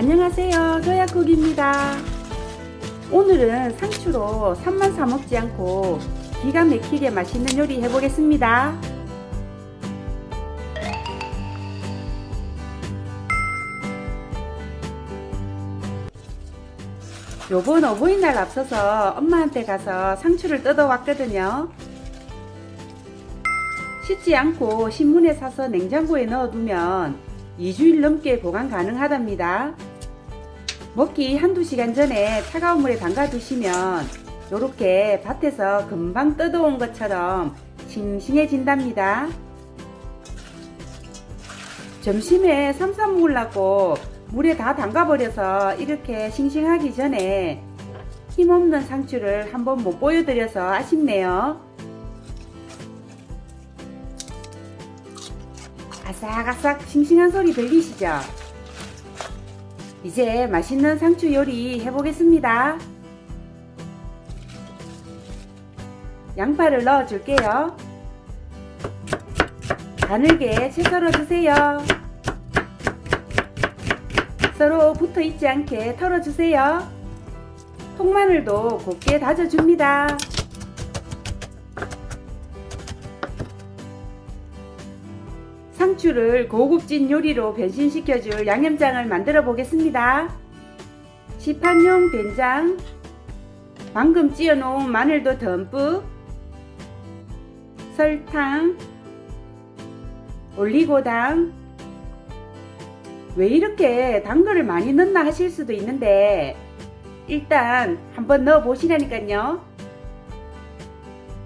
안녕하세요. 소야쿡입니다. 오늘은 상추로 산만 사 먹지 않고 기가 막히게 맛있는 요리 해보겠습니다. 요번 어버이날 앞서서 엄마한테 가서 상추를 뜯어왔거든요. 씻지 않고 신문에 사서 냉장고에 넣어두면 2주일 넘게 보관 가능하답니다. 먹기 한두 시간 전에 차가운 물에 담가 두시면 이렇게 밭에서 금방 뜯어온 것처럼 싱싱해진답니다. 점심에 삼삼 먹으려고 물에 다 담가버려서 이렇게 싱싱하기 전에 힘없는 상추를 한번 못 보여드려서 아쉽네요. 아삭아삭 싱싱한 소리 들리시죠? 이제 맛있는 상추 요리 해보겠습니다. 양파를 넣어줄게요. 가늘게 채 썰어주세요. 서로 붙어 있지 않게 털어주세요. 통마늘도 곱게 다져줍니다. 상추를 고급진 요리로 변신시켜줄 양념장을 만들어 보겠습니다. 시판용 된장, 방금 찌어놓은 마늘도 듬뿍, 설탕, 올리고당, 왜 이렇게 단 거를 많이 넣나 하실 수도 있는데, 일단 한번 넣어 보시라니까요.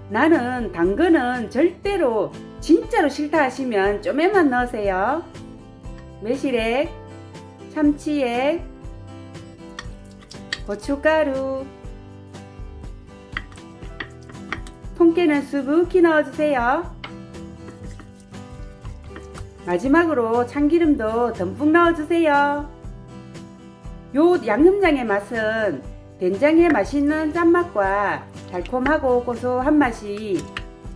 나는 단 거는 절대로 진짜로 싫다 하시면 좀에만 넣으세요. 매실액, 참치액, 고춧가루, 통깨는 수북히 넣어주세요. 마지막으로 참기름도 듬뿍 넣어주세요. 요 양념장의 맛은 된장의 맛있는 짠맛과 달콤하고 고소한 맛이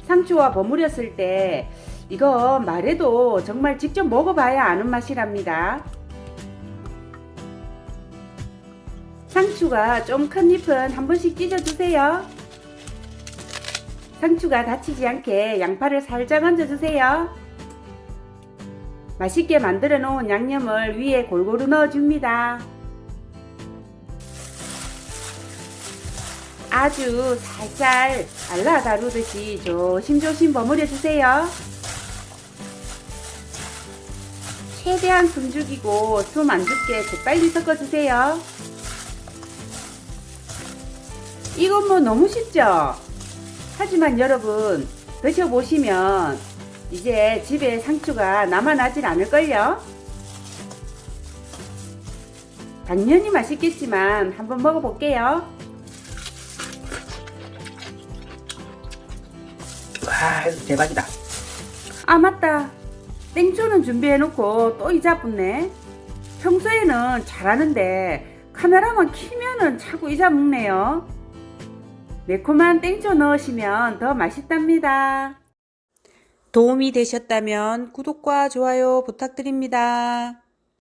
상추와 버무렸을 때 이거 말해도 정말 직접 먹어봐야 아는 맛이랍니다. 상추가 좀 큰 잎은 한 번씩 찢어주세요. 상추가 다치지 않게 양파를 살짝 얹어주세요. 맛있게 만들어 놓은 양념을 위에 골고루 넣어줍니다. 아주 살살 알라 다루듯이 조심조심 버무려 주세요. 최대한 숨 죽이고 숨 안 죽게 재빨리 섞어 주세요. 이건 뭐 너무 쉽죠? 하지만 여러분 드셔보시면 이제 집에 상추가 남아나질 않을걸요? 당연히 맛있겠지만 한번 먹어볼게요. 와 대박이다. 아 맞다. 땡초는 준비해놓고 또 잊어붙네. 평소에는 잘하는데 카메라만 키면은 자꾸 잊어먹네요. 매콤한 땡초 넣으시면 더 맛있답니다. 도움이 되셨다면 구독과 좋아요 부탁드립니다